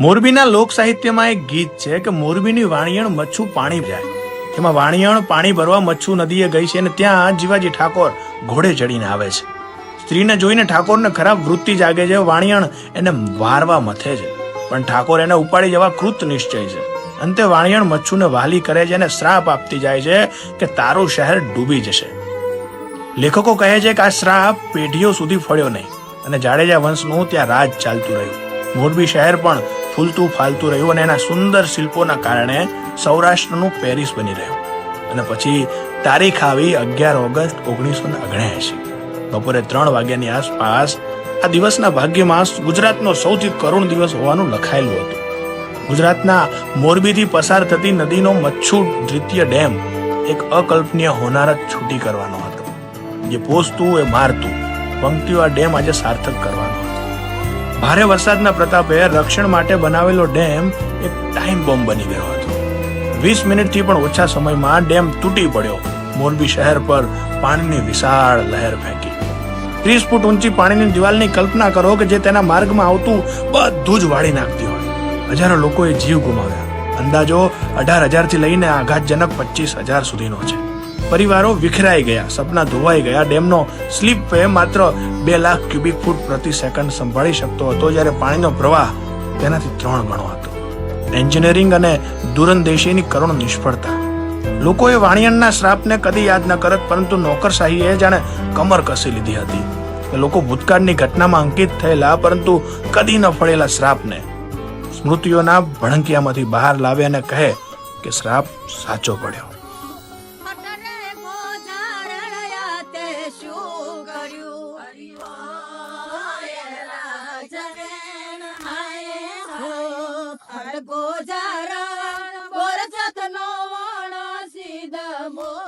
મોરબીના લોક સાહિત્યમાં એક ગીત છે કે મોરબીની વાણિયણ મચ્છુ પાણી જાય. એમાં વાણિયણ, પાણી ભરવા મચ્છુ નદીએ ગઈ છે અને ત્યાં જીવાજી ઠાકોર ઘોડે ચડીને આવે છે. સ્ત્રીને જોઈને ઠાકોરને ખરાબ વૃત્તિ જાગે છે, વાણિયણ એને વારવા મથે છે. પણ ઠાકોર એને ઉપાડી જવા કૃત નિશ્ચય છે. અંતે વાણિયણ મચ્છુને વાલી કરે છે અને શ્રાપ આપતી જાય છે કે તારું શહેર ડૂબી જશે. લેખકો કહે છે કે આ શ્રાપ પેઢીઓ સુધી ફળ્યો નહીં અને જાડેજા વંશનું ત્યાં રાજ ચાલતું રહ્યું. મોરબી શહેર પણ ફૂલતું ફાલતું રહ્યું અને એના સુંદર શિલ્પોના કારણે સૌરાષ્ટ્રનું પેરિસ બની રહ્યું. અને પછી તારીખ આવી અગિયાર ઓગસ્ટ ઓગણીસો ને ઓગણએંશી બપોરે ત્રણ વાગ્યાની આસપાસ આ દિવસના ભાગ્યમાં ગુજરાતનો સૌથી કરુણ દિવસ હોવાનું લખાયેલું હતું. ગુજરાતના મોરબીથી પસાર થતી નદીનો મચ્છુ દ્વિતીય ડેમ એક અકલ્પનીય હોનારત છૂટી કરવાનો હતો. જે પોસતું એ મારતું. પંક્તિઓ આ ડેમ આજે સાર્થક કરવાનો હતો. ભારે વરસાદના પ્રતાપે રક્ષણ માટે બનાવેલો ડેમ એક ટાઈમ બોમ્બ બની ગયો હતો. વીસ મિનિટથી પણ ઓછા સમયમાં ડેમ તૂટી પડ્યો. મોરબી શહેર પર પાણીની વિશાળ લહેર ફેંકી. ત્રીસ ફૂટ ઊંચી પાણીની દિવાલની કલ્પના કરો કે જે તેના માર્ગમાં આવતું બધું જ વાળી નાખતી હોય. હજારો લોકોએ જીવ ગુમાવ્યા. અંદાજો અઢાર હજારથી લઈને આઘાતજનક પચીસ હજાર સુધીનો છે. પરિવારો વિખરાઈ ગયા, સપના ધોવાઈ ગયા. ડેમનો સ્લીપ માત્ર બે લાખ ક્યુબિક ફૂટ પ્રતિ સેકન્ડ સંભાળી શકતો હતો, જ્યારે પાણીનો પ્રવાહ તેનાથી ત્રણ ગણો હતો. એન્જિનિયરિંગ અને દૂરંદેશીની કરુણ નિષ્ફળતા. લોકોએ વાણિયણના શ્રાપને કદી યાદ ન કરત, પરંતુ નોકરશાહીએ જાણે કમર કસી લીધી હતી. લોકો ભૂતકાળની ઘટનામાં અંકિત થયેલા, પરંતુ કદી ન ફળેલા શ્રાપને સ્મૃતિઓના ભણકિયામાંથી બહાર લાવે અને કહે કે શ્રાપ સાચો પડ્યો. જવેન આયે હો અડગો જારણ બોર સતનો વણ સીધ મોર